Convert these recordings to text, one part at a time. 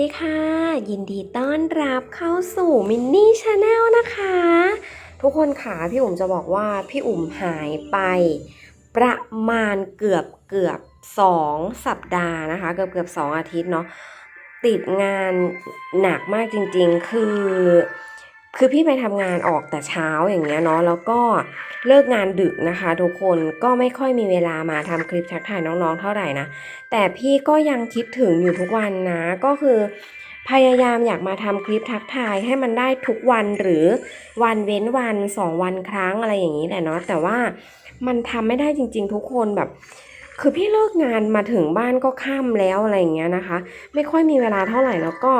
ดีค่ะ ยินดีต้อนรับเข้าสู่มินนี่ชาแนลนะคะ ทุกคนค่ะพี่อุ๋มจะบอกว่าพี่อุ๋มหายไป ประมาณเกือบเกือบสองสัปดาห์นะคะ เกือบเกือบสองอาทิตย์เนาะติดงานหนักมากจริงๆ คือ คือพี่ไปทำงานออกแต่เช้าอย่างเงี้ยเนาะแล้วก็เลิกงานดึกนะคะ ทุกคนก็ไม่ค่อยมีเวลามาทำคลิปทักทายน้องๆเท่าไหร่นะ แต่พี่ก็ยังคิดถึงอยู่ทุกวันนะ ก็คือ พยายามอยากมาทำคลิปทักทายให้มันได้ทุกวันหรือวันเว้นวันสองวันครั้งอะไรอย่างนี้แหละเนาะแต่ว่ามันทำไม่ได้จริง ๆ ทุกคนแบบคือพี่เลิกงานมาถึงบ้านก็ค่ำแล้วอะไรอย่างเงี้ยนะคะ ไม่ค่อยมีเวลาเท่าไหร่แล้วก็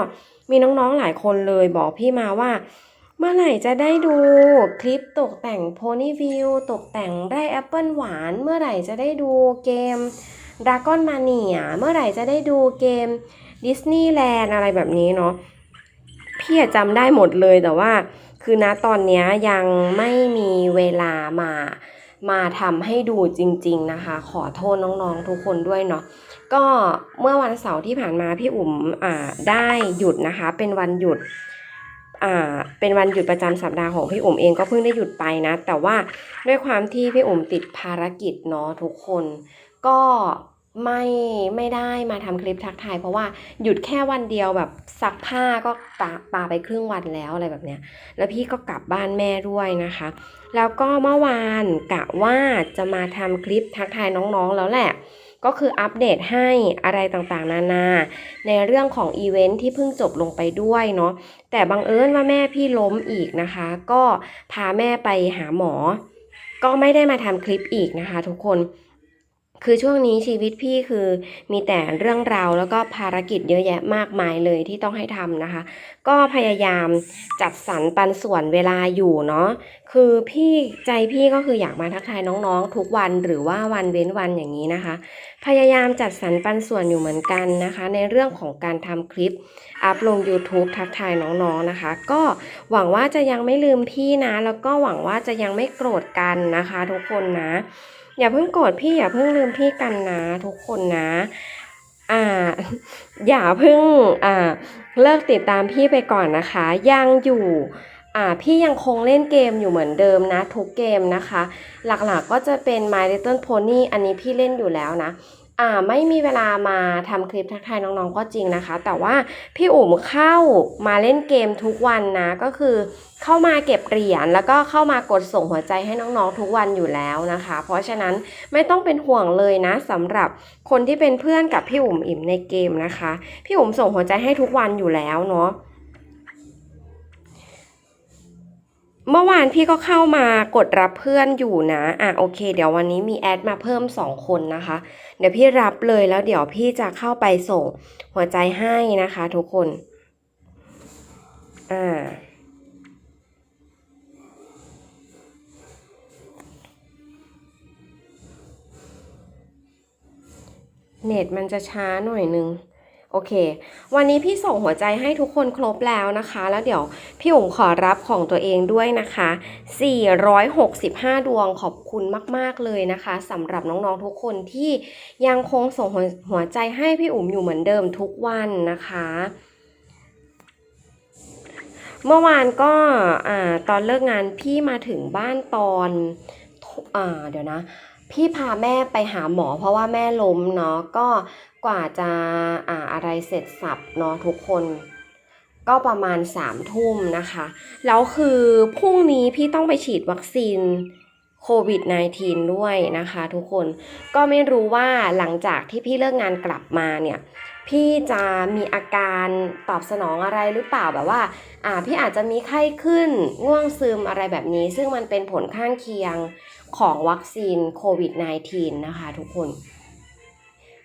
มีน้องๆหลายคนเลยบอกพี่มาว่า เมื่อไหร่จะได้ดูคลิปตกแต่งโพนี่วิวตกแต่งได้แอปเปิลหวาน เมื่อไหร่จะได้ดูเกมดราก้อนมาเนียเมื่อไหร่จะได้ดูเกมดิสนีย์แลนด์อะไรแบบนี้เนาะพี่อะจำได้หมดเลยแต่ว่า คือณตอนนี้ยังไม่มีเวลามา มาทำให้ดูจริง ๆนะคะ ขอโทษน้องๆทุกคนด้วยเนาะก็เมื่อวันเสาร์ที่ผ่านมาพี่อุ๋มอ่าได้หยุดนะคะ เป็นวันหยุด เป็นวันหยุดประจำสัปดาห์ของพี่อุ๋มเองก็เพิ่งได้หยุดไปนะ แต่ว่าด้วยความที่พี่อุ๋มติดภารกิจเนาะทุกคน ก็ไม่ไม่ได้มาทำคลิปทักทาย เพราะว่าหยุดแค่วันเดียวแบบซักผ้าก็ปาปาไปครึ่งวันแล้วอะไรแบบเนี้ย แล้วพี่ก็กลับบ้านแม่ด้วยนะคะ แล้วก็เมื่อวานกะว่าจะมาทำคลิปทักทายน้องๆแล้วแหละ ก็คืออัปเดตให้อะไรต่างๆ นานา ในเรื่องของอีเวนท์ที่เพิ่งจบลงไปด้วยเนาะแต่บังเอิญว่าแม่พี่ล้มอีกนะคะ ก็พาแม่ไปหาหมอ ก็ไม่ได้มาทำคลิปอีกนะคะ ทุกคน คือช่วงนี้ชีวิตพี่คือมีแต่เรื่องราวแล้วก็ภารกิจเยอะแยะมากมายเลยที่ต้องให้ทำนะคะ ก็พยายามจัดสรรปันส่วนเวลาอยู่เนาะคือพี่ใจพี่ก็คืออยากมาทักทายน้องๆ ทุกวันหรือว่าวันเว้นวันอย่างนี้นะคะ พยายามจัดสรรปันส่วนอยู่เหมือนกันนะคะ ในเรื่องของการทำคลิปอัพลง YouTube ทักทายน้องๆนะคะ ก็หวังว่าจะยังไม่ลืมพี่นะ แล้วก็หวังว่าจะยังไม่โกรธกันนะคะ ทุกคนนะ อย่าเพิ่งโกรธพี่อย่าเพิ่งลืมพี่กันนะทุกคนนะ อ่า อย่าเพิ่งอ่าเลิกติดตามพี่ไปก่อนนะคะ ยังอยู่อ่าพี่ยังคงเล่นเกมอยู่เหมือนเดิมนะ ทุกเกมนะคะ หลักๆก็จะเป็น My Little Pony อันนี้พี่เล่นอยู่แล้วนะ ไม่มีเวลามาทำคลิปทักทายน้องๆก็จริงนะคะ แต่ว่าพี่อุ๋มเข้ามาเล่นเกมทุกวันนะ ก็คือเข้ามาเก็บเหรียญแล้วก็เข้ามากดส่งหัวใจให้น้องๆทุกวันอยู่แล้วนะคะ เพราะฉะนั้นไม่ต้องเป็นห่วงเลยนะสำหรับคนที่เป็นเพื่อนกับพี่อุ๋มอิ่มในเกมนะคะ พี่อุ๋มส่งหัวใจให้ทุกวันอยู่แล้วเนาะ เมื่อวานพี่ก็เข้ามากดรับเพื่อนอยู่นะ อะโอเค เดี๋ยววันนี้มีแอดมาเพิ่ม 2 คนนะคะ เดี๋ยวพี่รับเลยแล้วเดี๋ยวพี่จะเข้าไปส่งหัวใจให้นะคะทุกคน อ่าเน็ตมันจะช้าหน่อยนึง โอเค วันนี้พี่ส่งหัวใจให้ทุกคนครบแล้วนะคะ แล้วเดี๋ยวพี่อุ๋มขอรับของตัวเองด้วยนะคะ 465 ดวงขอบคุณมาก ๆ เลยนะคะสำหรับน้องๆทุกคนที่ยังคงส่งหัวหวใจให้พี่อุ๋มอยู่เหมือนเดิมทุกวันนะคะ เมื่อวานก็อตอนเลิกงานพี่มาถึงบ้านตอนอเดี๋ยวนะ พี่พาแม่ไปหาหมอเพราะว่าแม่ล้มเนาะก็กว่าจะอ่าอะไรเสร็จสับเนาะทุกคนก็ประมาณสามทุ่มนะคะ แล้วคือพรุ่งนี้พี่ต้องไปฉีดวัคซีนโควิด -19 ด้วยนะคะทุกคนก็ไม่รู้ว่าหลังจากที่พี่เลิกงานกลับมาเนี่ย พี่จะมีอาการตอบสนองอะไรหรือเปล่าแบบว่า อ่าพี่อาจจะมีไข้ขึ้นง่วงซึมอะไรแบบนี้ ซึ่งมันเป็นผลข้างเคียง ของวัคซีนโควิด -19 นะคะทุกคน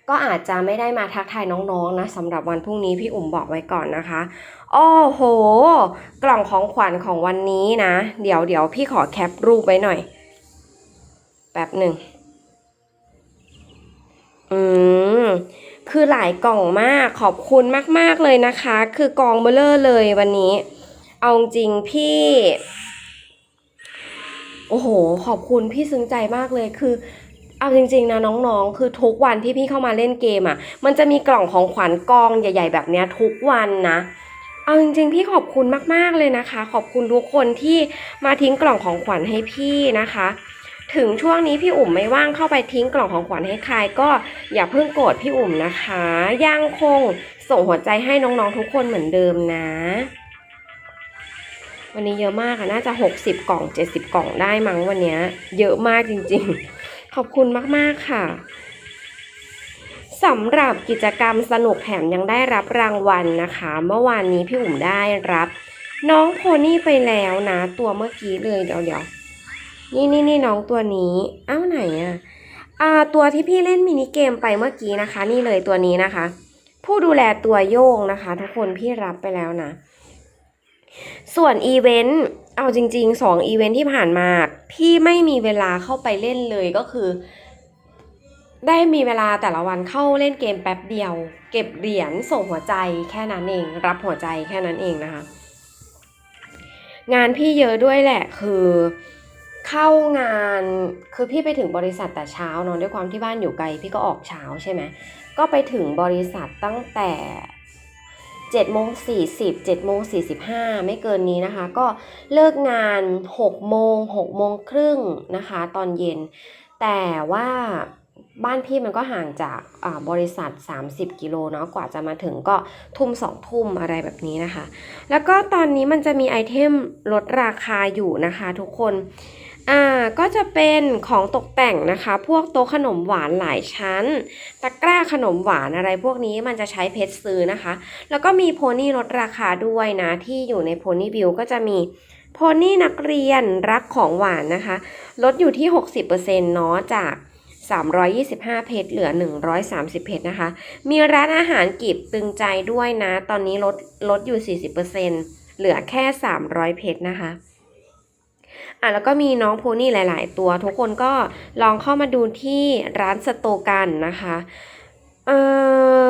ก็อาจจะไม่ได้มาทักทายน้องๆนะสำหรับวันพรุ่งนี้พี่อุ๋มบอกไว้ก่อนนะคะ โอ้โห กล่องของขวัญของวันนี้นะ เดี๋ยวเดี๋ยวพี่ขอแคปรูปไว้หน่อย แป๊บหนึ่งอืมคือหลายกล่องมากขอบคุณมาก ๆ เลยนะคะ คือกองเบลเลอร์เลยวันนี้ เอาจริงพี่ โอ้โห ขอบคุณพี่ซึ้งใจมากเลยคือเอาจริงๆนะน้องๆ คือทุกวันที่พี่เข้ามาเล่นเกมอะ่ะ มันจะมีกล่องของขวัญกองใหญ่ ๆ แบบเนี้ยทุกวันนะ เอาจริงๆพี่ขอบคุณมากๆเลยนะคะ ขอบคุณทุกคนที่มาทิ้งกล่องของขวัญให้พี่นะคะ ถึงช่วงนี้พี่อุ่มไม่ว่างเข้าไปทิ้งกล่องของขวัญให้ใครก็อย่าเพิ่งโกรธพี่อุ่มนะคะ ยังคงส่งหัวใจให้น้องๆทุกคนเหมือนเดิมนะ วันนี้เยอะมากอะน่าจะ 60 กล่อง 70 กล่องได้มั้งวันนี้เยอะมากจริงๆ ขอบคุณมากๆค่ะสำหรับกิจกรรมสนุกแถมยังได้รับรางวัลนะคะ เมื่อวานนี้พี่อุ่มได้รับ น้องโพนี่ไปแล้วนะ ตัวเมื่อกี้เลยเดี๋ยวเดี๋ยวนี่นี่นี่น้องตัวนี้อ้าวไหนอะอ่าตัวที่พี่เล่นมินิเกมไปเมื่อกี้นะคะ นี่เลยตัวนี้นะคะ ผู้ดูแลตัวโยงนะคะ ทุกคนพี่รับไปแล้วนะ ส่วนอีเวนต์เอาจริงๆ2อีเวนต์ที่ผ่านมา พี่ไม่มีเวลาเข้าไปเล่นเลยก็คือ ได้มีเวลาแต่ละวันเข้าเล่นเกมแป๊บเดียว เก็บเหรียญส่งหัวใจแค่นั้นเอง รับหัวใจแค่นั้นเองนะคะ งานพี่เยอะด้วยแหละคือเข้างานคือพี่ไปถึงบริษัทแต่เช้าเนอะด้วยความที่บ้านอยู่ไกล พี่ก็ออกเช้าใช่ไหมก็ไปถึงบริษัทตั้งแต่ 7โมง40 7โมง45 ไม่เกินนี้นะคะ ก็เลิกงาน 6 โมง 6 โมงครึ่งนะคะ ตอนเย็น แต่ว่าบ้านพี่มันก็ห่างจากบริษัท 30 กิโลเนาะกว่าจะมาถึงก็ทุ่มสองทุ่มอะไรแบบนี้นะคะ แล้วก็ตอนนี้มันจะมีไอเทมลดราคาอยู่นะคะทุกคน อ่าก็จะเป็นของตกแต่งนะคะ พวกโต๊ะขนมหวานหลายชั้น ตะกร้าขนมหวานอะไรพวกนี้มันจะใช้เพชรซื้อนะคะ แล้วก็มีโพนี่ลดราคาด้วยนะ ที่อยู่ในโพนี่บิวก็จะมีโพนี่นักเรียนรักของหวานนะคะ ลดอยู่ที่ 60%เนาะจาก 325 เพชรเหลือ 130 เพชรนะคะ มีร้านอาหารกีบตึงใจด้วยนะ ตอนนี้ลดลดอยู่ 40%เหลือแค่ 300 เพชรนะคะ อะแล้วก็มีน้องโพนี่หลาย ๆ ตัว ทุกคนก็ลองเข้ามาดูที่ร้านสโตกันนะคะเอ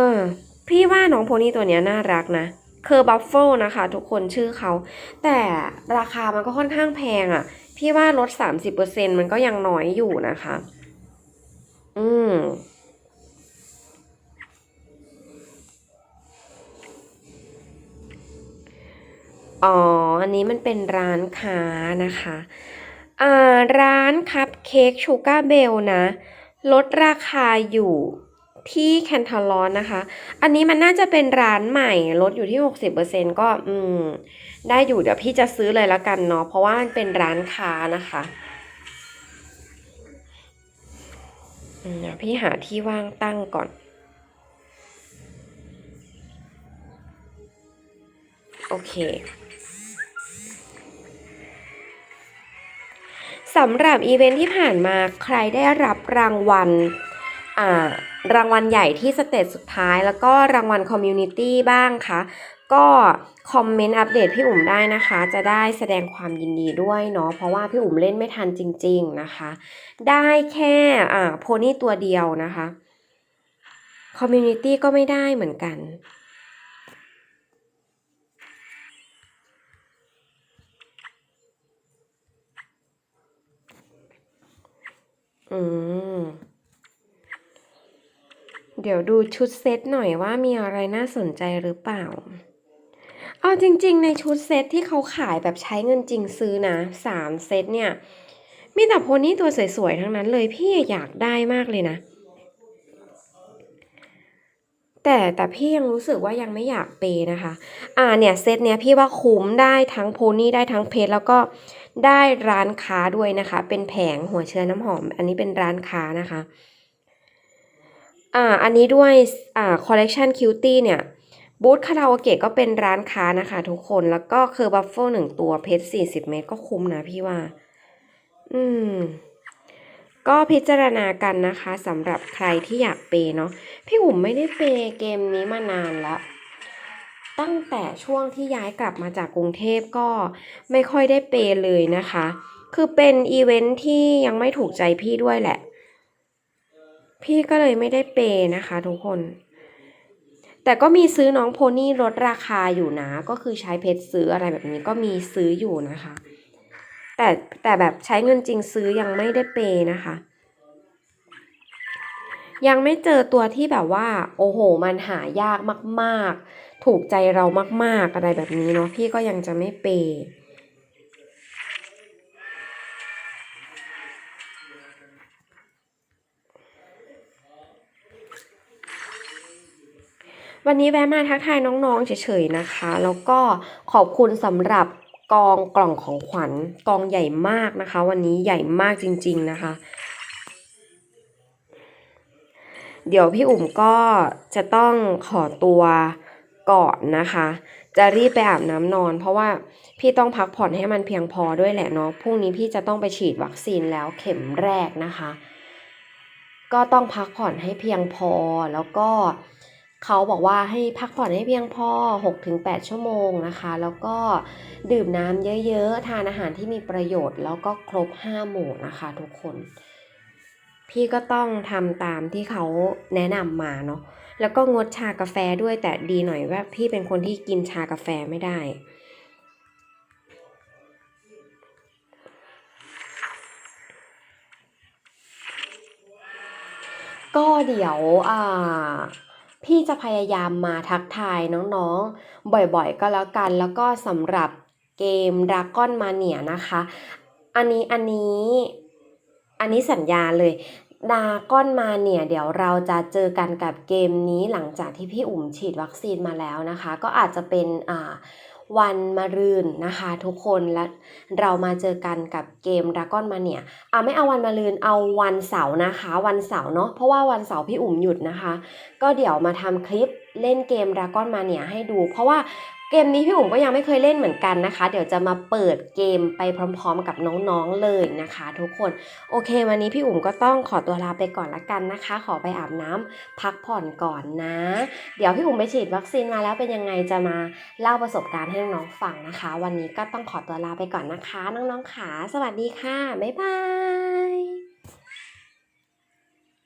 อพี่ว่าน้องโพนี่ตัวเนี้ยน่ารักนะเคอร์บัฟเฟิลนะคะ ทุกคนชื่อเขา แต่ราคามันก็ค่อนข้างแพงอะ่ะ พี่ว่าลด 30%มันก็ยังน้อยอยู่นะคะ อืม อ๋อ อันนี้มันเป็นร้านค้านะคะอ่าร้านคัพเค้กชูการ์เบลนะ ลดราคาอยู่ที่แคนทาลอนนะคะ อันนี้มันน่าจะเป็นร้านใหม่ ลดอยู่ที่ 60%ก็อืม ได้อยู่เดี๋ยวพี่จะซื้อเลยแล้วกันเนาะ เพราะว่ามันเป็นร้านค้านะคะอืมเดี๋ยวพี่หาที่ว่างตั้งก่อน โอเค สำหรับอีเวนท์ที่ผ่านมาใครได้รับรางวัลอ่ารางวัลใหญ่ที่สเตจสุดท้าย แล้วก็รางวัลคอมมูนิตี้บ้างคะก็คอมเมนต์อัปเดตพี่อุ๋มได้นะคะ จะได้แสดงความยินดีด้วยเนาะเพราะว่าพี่อุ๋มเล่นไม่ทันจริง ๆนะคะ ได้แค่อ่าโพนี่ตัวเดียวนะคะคอมมูนิตี้ก็ไม่ได้เหมือนกัน อืม เดี๋ยวดูชุดเซตหน่อยว่ามีอะไรน่าสนใจหรือเปล่า เอาจริง ๆ ในชุดเซตที่เขาขายแบบใช้เงินจริงซื้อนะสามเซตเนี่ย มีแต่โพนี่ตัวสวย ๆ ทั้งนั้นเลยพี่อยากได้มากเลยนะ แต่แต่พี่ยังรู้สึกว่ายังไม่อยากเปย์นะคะ อ่าเนี่ยเซตเนี้ยพี่ว่าคุ้มได้ทั้งโพนี่ได้ทั้งเพชรแล้วก็ ได้ร้านค้าด้วยนะคะ เป็นแผงหัวเชื้อน้ำหอม อันนี้เป็นร้านค้านะคะอ่าอันนี้ด้วยอ่าคอลเลกชันคิวตี้เนี่ยบูธคาราโอเกะก็เป็นร้านค้านะคะทุกคนแล้วก็เคอร์บัฟเฟิลหนึ่งตัวเพชรสี่สิบเมตรก็คุ้มนะพี่ว่า อืม ก็พิจารณากันนะคะสำหรับใครที่อยากเปย์เนาะพี่อุ๋มไม่ได้เปย์เกมนี้มานานละ ตั้งแต่ช่วงที่ย้ายกลับมาจากกรุงเทพก็ไม่ค่อยได้เปย์เลยนะคะ คือเป็นอีเวนท์ที่ยังไม่ถูกใจพี่ด้วยแหละ พี่ก็เลยไม่ได้เปย์นะคะทุกคน แต่ก็มีซื้อน้องโพนี่ลดราคาอยู่นะ ก็คือใช้เพชรซื้ออะไรแบบนี้ก็มีซื้ออยู่นะคะ แต่แต่แบบใช้เงินจริงซื้อยังไม่ได้เปย์นะคะยังไม่เจอตัวที่แบบว่า โอ้โห มันหายากมาก ๆ ถูกใจเรามากๆอะไรแบบนี้เนาะพี่ก็ยังจะไม่เปย์วันนี้แวะมาทักทายน้องๆ เฉยๆนะคะ แล้วก็ขอบคุณสำหรับกองกล่องของขวัญกองใหญ่มากนะคะ วันนี้ใหญ่มากจริง ๆนะคะ เดี๋ยวพี่อุ๋มก็จะต้องขอตัว ก่อนนะคะ จะรีบไปอาบน้ำนอน เพราะว่าพี่ต้องพักผ่อนให้มันเพียงพอด้วยแหละเนาะพรุ่งนี้พี่จะต้องไปฉีดวัคซีนแล้วเข็มแรกนะคะ ก็ต้องพักผ่อนให้เพียงพอแล้วก็เขาบอกว่าให้พักผ่อนให้เพียงพอ 6-8 ชั่วโมงนะคะ แล้วก็ดื่มน้ำเยอะๆ ทานอาหารที่มีประโยชน์ แล้วก็ครบ 5 หมู่นะคะทุกคน พี่ก็ต้องทำตามที่เขาแนะนำมาเนาะ แล้วก็งดชากาแฟด้วยแต่ดีหน่อยว่าพี่เป็นคนที่กินชากาแฟไม่ได้ ก็เดี๋ยวอ่าพี่จะพยายามมาทักทายน้องๆ บ่อยๆ ก็แล้วกัน แล้วก็สำหรับเกม Dragon Mania นะคะ อันนี้อันนี้อันนี้สัญญาเลย ดาก้อนมาเนี่ยเดี๋ยวเราจะเจอกันกับเกมนี้หลังจากที่พี่อุ๋มฉีดวัคซีนมาแล้วนะคะ ก็อาจจะเป็นอ่าวันมะรืนนะคะทุกคนและเรามาเจอกันกับเกมดาก้อนมาเนี่ยอ่าไม่เอาวันมะรืนเอาวันเสาร์นะคะ วันเสาร์เนาะเพราะว่าวันเสาร์พี่อุ๋มหยุดนะคะ ก็เดี๋ยวมาทำคลิปเล่นเกมดาก้อนมาเนี่ยให้ดู เพราะว่า เกมนี้พี่อุ๋มก็ยังไม่เคยเล่นเหมือนกันนะคะ เดี๋ยวจะมาเปิดเกมไปพร้อมๆกับน้องๆเลยนะคะ ทุกคนโอเค วันนี้พี่อุ๋มก็ต้องขอตัวลาไปก่อนละกันนะคะ ขอไปอาบน้ำพักผ่อนก่อนนะ เดี๋ยวพี่อุ๋มไปฉีดวัคซีนมาแล้วเป็นยังไงจะมาเล่าประสบการณ์ให้น้องๆฟังนะคะ วันนี้ก็ต้องขอตัวลาไปก่อนนะคะ น้องๆขาสวัสดีค่ะบ๊ายบาย